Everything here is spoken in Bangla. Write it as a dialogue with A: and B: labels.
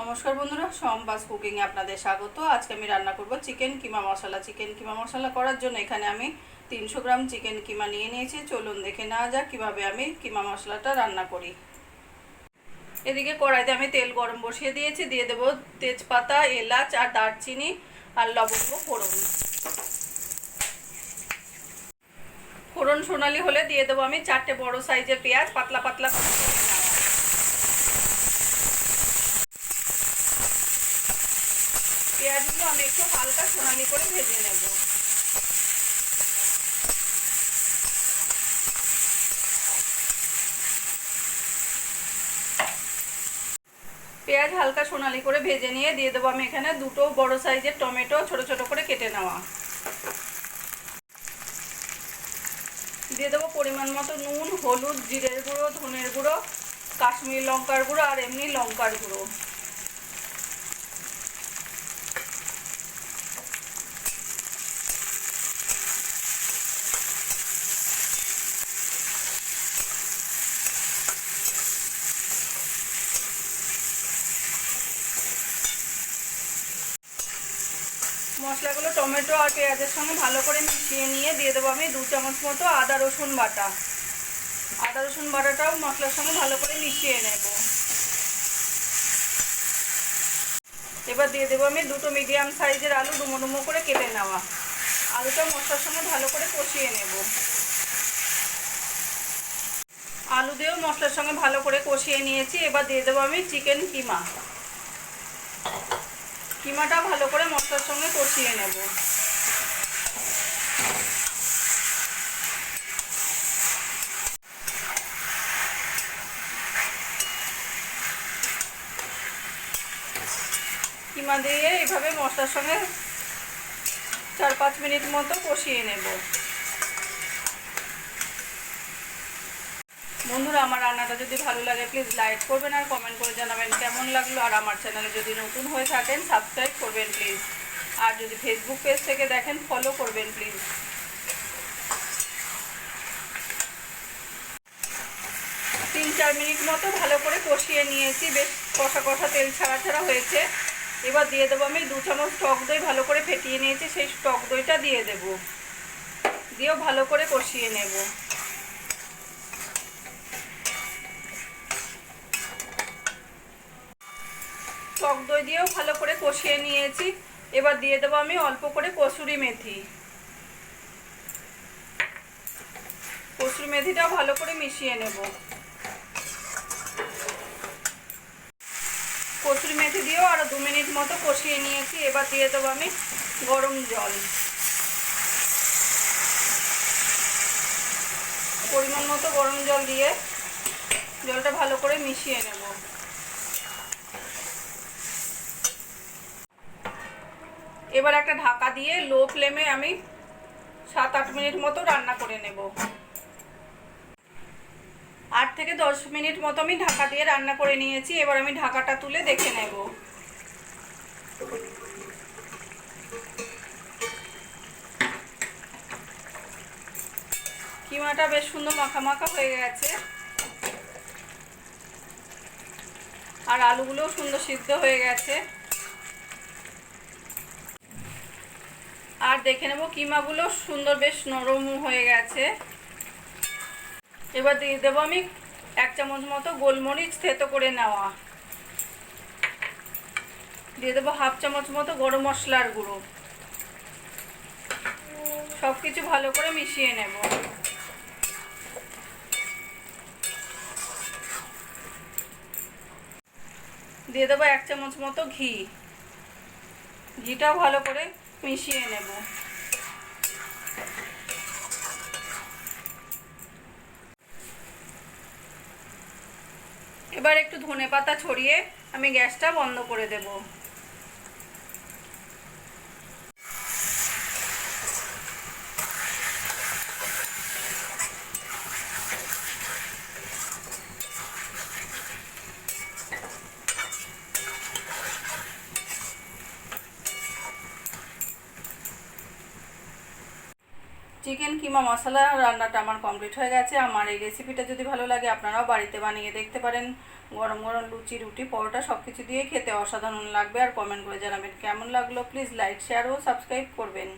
A: নমস্কার বন্ধুরা, সম্বাস কুকিংয়ে আপনাদের স্বাগত। আজকে আমি রান্না করব চিকেন কিমা মশলা। চিকেন কিমা মশলা করার জন্য এখানে আমি তিনশো গ্রাম চিকেন কিমা নিয়ে নিয়েছি। চলুন দেখে নেওয়া যাক কীভাবে আমি কিমা মশলাটা রান্না করি। এদিকে কড়াইতে আমি তেল গরম বসিয়ে দিয়েছি। দিয়ে দেবো তেজপাতা, এলাচ আর দারচিনি আর লবঙ্গ ফোড়ন। ফোড়ন সোনালি হলে দিয়ে দেবো আমি চারটে বড় সাইজের পেঁয়াজ। পাতলা পাতলা পেঁয়াজগুলো আমি একটু হালকা সোনালি করে ভেজে নেব। পেঁয়াজ হালকা সোনালি করে ভেজে নিয়ে দিয়ে দেবো আমি এখানে দুটো বড় সাইজের টমেটো ছোট ছোট করে কেটে নেওয়া। দিয়ে দেবো পরিমাণ মতো নুন, হলুদ, জিরের গুঁড়ো, ধনের গুঁড়ো, কাশ্মীর লঙ্কার গুঁড়ো আর এমনি লঙ্কার গুঁড়ো। মশলাগুলো টমেটো আর পেঁয়াজের সঙ্গে ভালো করে মিশিয়ে নিয়ে দিয়ে দেবো আমি দু চামচ মতো আদা রসুন বাটা। আদা রসুন বাটাটাও মশলার সঙ্গে ভালো করে মিশিয়ে নেব। এবার দিয়ে দেবো আমি দুটো মিডিয়াম সাইজের আলু ডুমো ডুমো করে কেটে নেওয়া। আলুটা মশলার সঙ্গে ভালো করে কষিয়ে নেব। আলু দিয়েও মশলার সঙ্গে ভালো করে কষিয়ে নিয়েছি। এবার দিয়ে দেবো আমি চিকেন কিমা। কিমাটা ভালো করে মশলার সঙ্গে কষিয়ে নেব। কিমা দিয়ে এভাবে মশলার সঙ্গে চার পাঁচ মিনিট মতো কষিয়ে নেব। বন্ধুরা, আমার রান্নাটা যদি ভালো লাগে প্লিজ লাইক করবেন আর কমেন্ট করে জানাবেন কেমন লাগল। আর আমার চ্যানেলে যদি নতুন হয়ে থাকেন সাবস্ক্রাইব করবেন প্লিজ আর যদি ফেসবুক পেজ থেকে দেখেন ফলো করবেন প্লিজ তিন চার মিনিট মতো ভালো করে কষিয়ে নিয়েছি। বেশ কষা কষা তেল ছাড়া ছাড়া হয়েছে। এবার দিয়ে দেবো আমি দু চামচ টক দই ভালো করে ফেটিয়ে নিয়েছি। সেই টক দইটা দিয়ে দেবো। দিয়েও ভালো করে কষিয়ে নেব। টক দই দিয়েও ভালো করে কষিয়ে নিয়েছি। এবার দিয়ে দেবো আমি অল্প করে কসুরি মেথি। কসুরি মেথিটাও ভালো করে মিশিয়ে নেব। কসুরি মেথি দিয়েও আরও দু মিনিট মতো কষিয়ে নিয়েছি। এবার দিয়ে দেবো আমি গরম জল। পরিমাণ মতো গরম জল দিয়ে জলটা ভালো করে মিশিয়ে নেব। এবার একটা ঢাকা দিয়ে লো ফ্লেমে আমি সাত আট মিনিট মতো রান্না করে নেব। আট থেকে দশ মিনিট মতো আমি ঢাকা দিয়ে রান্না করে নিয়েছি, এবার আমি ঢাকাটা তুলে দেখে নেব। কিমাটা বেশ সুন্দর মাখা মাখা হয়ে গেছে। আর আলুগুলোও সুন্দর সিদ্ধ হয়ে গেছে। আর দেখে নেব, কিমাগুলো সুন্দর বেশ নরম হয়ে গেছে। এবার দিয়ে দেবো আমি এক চামচ মতো গোলমরিচ থেতো করে নেওয়া। দিয়ে দেবো হাফ চামচ মতো গরম মশলার গুঁড়ো। সব কিছু ভালো করে মিশিয়ে নেব। দিয়ে দেবো এক চামচ মতো ঘি। ঘিটাও ভালো করে মিশিয়ে নেব। এবার একটু ধনে পাতা ছড়িয়ে আমি গ্যাসটা বন্ধ করে দেব। চিকেন কিমা মশলা রান্নাটা আমার কমপ্লিট হয়ে গেছে। আমার এই রেসিপিটা যদি ভালো লাগে, আপনারাও বাড়িতে বানিয়ে দেখতে পারেন। গরম গরম লুচি, রুটি, পরোটা সব কিছু দিয়ে খেতে অসাধারণ লাগবে। আর কমেন্ট করে জানাবেন কেমন লাগল? প্লিজ লাইক শেয়ার ও সাবস্ক্রাইব করবেন।